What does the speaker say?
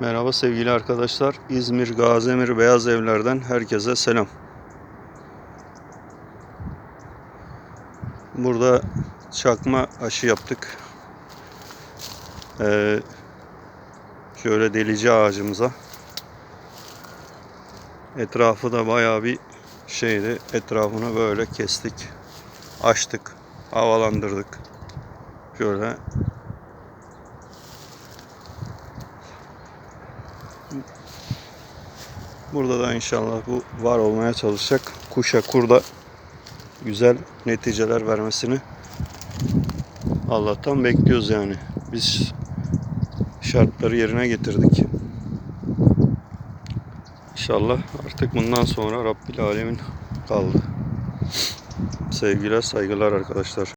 Merhaba sevgili arkadaşlar. İzmir Gazemir Beyaz Evler'den herkese selam. Burada çakma aşı yaptık. Ee, şöyle delici ağacımıza. Etrafı da bayağı bir şeydi. Etrafını böyle kestik. Açtık. Havalandırdık. Şöyle Burada da inşallah bu var olmaya çalışacak. Kuşa kurda güzel neticeler vermesini Allah'tan bekliyoruz yani. Biz şartları yerine getirdik. İnşallah artık bundan sonra Rabbil Alemin kaldı. Sevgiler, saygılar arkadaşlar.